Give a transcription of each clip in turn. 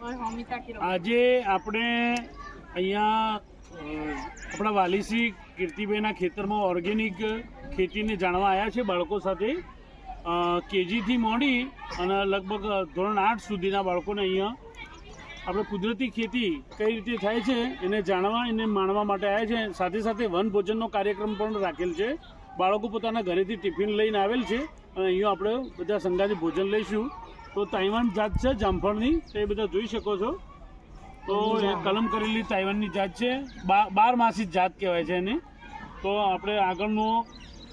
આજે આપણે અહીંયા આપણા વાલીસી કીર્તિભાઈના ખેતરમાં ઓર્ગેનિક ખેતીને જાણવા આવ્યા છે બાળકો સાથે. કેજીથી મોડી અને લગભગ ધોરણ આઠ સુધીના બાળકોને અહીંયા આપણે કુદરતી ખેતી કઈ રીતે થાય છે એને જાણવા, એને માણવા માટે આવ્યા છે. સાથે સાથે વન ભોજનનો કાર્યક્રમ પણ રાખેલ છે. બાળકો પોતાના ઘરેથી ટિફિન લઈને આવેલ છે અને અહીંયા આપણે બધા સંગાથી ભોજન લઈશું. તો તાઇવાન જાત છે, જામફળની. તે બધા જોઈ શકો છો. તો એ કલમ કરેલી તાઇવાનની જાત છે. બા- બાર માસી જાત કહેવાય છે એને. તો આપણે આગળનું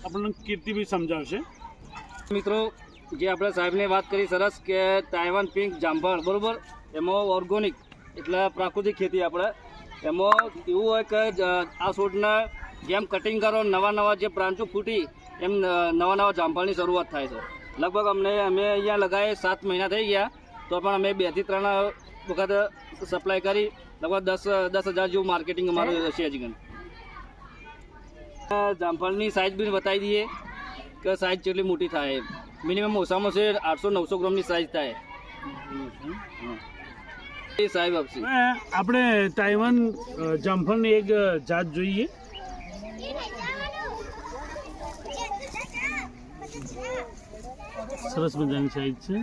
આપણને કીર્તિભાઈ સમજાવશે. મિત્રો, જે આપણે સાહેબને વાત કરી સરસ કે તાઇવાન પિંક જામફળ, બરોબર? એમાં ઓર્ગોનિક એટલે પ્રાકૃતિક ખેતી આપણે. એમાં એવું હોય કે આ છોડના જેમ કટિંગ કરો નવા નવા જે બ્રાન્ચો ફૂટી, એમ નવા નવા જામફળની શરૂઆત થાય છે. લગભગ અમને અમે અહીંયા લગાએ સાત મહિના થઈ ગયા. તો પણ અમે બેથી ત્રણ વખત સપ્લાય કરી. લગભગ દસ દસ હજાર જેવું માર્કેટિંગ અમારું છે હજી જામફળની સાઇઝ બી બતાવી દઈએ કે સાઇઝ કેટલી મોટી થાય મિનિમમ ઓછામાં ઓછી આઠસો નવસો ગ્રામની સાઇઝ થાય. એ સાહેબ આપશે. આપણે તાઇવાન જામફળની એક જાત જોઈએ. સરસ મજાની સાઈઝ છે.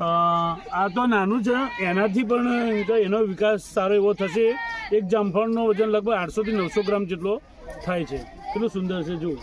આ તો નાનું છે, એનાથી પણ એનો વિકાસ સારો એવો થશે. એક જામફળનો વજન લગભગ આઠસોથી નવસો ગ્રામ જેટલો થાય છે. કેટલું સુંદર છે, જુઓ.